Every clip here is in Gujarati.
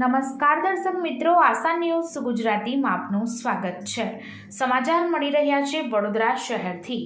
નમસ્કાર દર્શક મિત્રો, આશા ન્યૂઝ ગુજરાતીમાં આપનું સ્વાગત છે. સમાચાર મળી રહ્યા છે વડોદરા શહેરથી.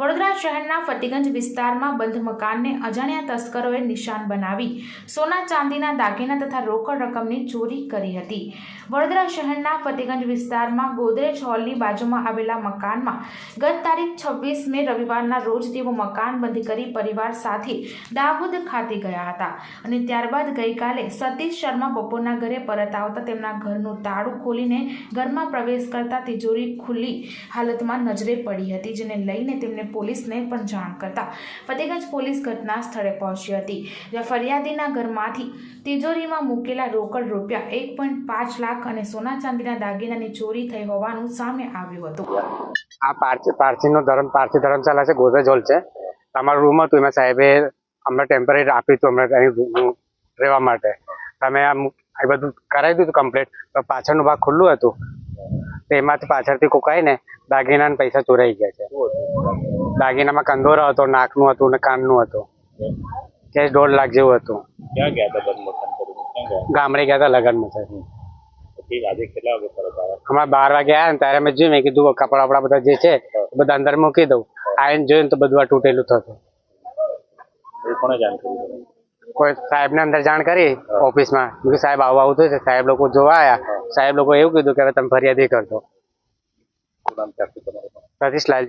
વડોદરા શહેરના ફતેગંજ વિસ્તારમાં બંધ મકાનને અજાણ્યા તસ્કરોએ નિશાન બનાવી સોના ચાંદીના દાગીના તથા રોકડ રકમની ચોરી કરી હતી. વડોદરા શહેરના ફતેગંજ વિસ્તારમાં ગોદરેજ હોલની બાજુમાં આવેલા મકાનમાં ગત તારીખ છવ્વીસ મે રવિવારના રોજ તેઓ મકાન બંધ કરી પરિવાર સાથે દાહોદ ખાતે ગયા હતા અને ત્યારબાદ ગઈકાલે સતીશ શર્મા બપોરના ઘરે પરત આવતા તેમના ઘરનું તાળું ખોલીને ઘરમાં પ્રવેશ કરતા તિજોરી ખુલ્લી હાલતમાં નજરે પડી હતી, જેને લઈને તેમને પોલીસને પણ જાણ કરતા ફતેગંજ પોલીસ ઘટના સ્થળે પહોંચી હતી, જ્યાં ફરિયાદીના ઘરમાંથી તિજોરીમાં મૂકેલા રોકડ રૂપિયા એક પોઈન્ટ પાંચ લાખ અને સોના ચાંદીના દાગીનાની ચોરી થઈ હોવાનું સામે આવ્યું હતું. આ પારસી, પારસીનો ધર્મ, પારસી ધર્મશાળા છે ગોદરેજ હોલ છે. તમારું રૂમ હતું એમાં સાહેબે અમને ટેમ્પરરી આપ્યું હતું અમને રહેવા માટે. તમે આમ એ બધું કરાવી દીધું કમ્પ્લીટ પણ પાછળનું ભાગ ખુલ્લું હતું. તો એમાંથી પાછળથી કોકાઈને દાગીના પૈસા ચોરાઈ ગયા છે. દાગીનામાં કંદોરો હતો નાકનું હતું ને કાનનું હતું. કે દોઢ લાખ જેવું હતું. ક્યાં ગયા ગામડે ગયા હતા લગ્નમાં આવ્યા હમણાં બાર વાગે આવ્યા ને ત્યારે મેં જોયું મેં કીધું કપડા વપડા બધા જે છે બધા અંદર મૂકી દઉં. આવીને જોયું તો બધું આ તૂટેલું થતું. કોને જાણ કરી? તમે કોઈ સાહેબને અંદર જાણ કરી ઓફિસમાં. માં સાહેબ આવું આવું થયું છે. સાહેબ લોકો જોવા આવ્યા સાહેબ લોકો એવું કીધું કે હવે તમે ફરિયાદ એ કરજો. સતીશ લાલજી.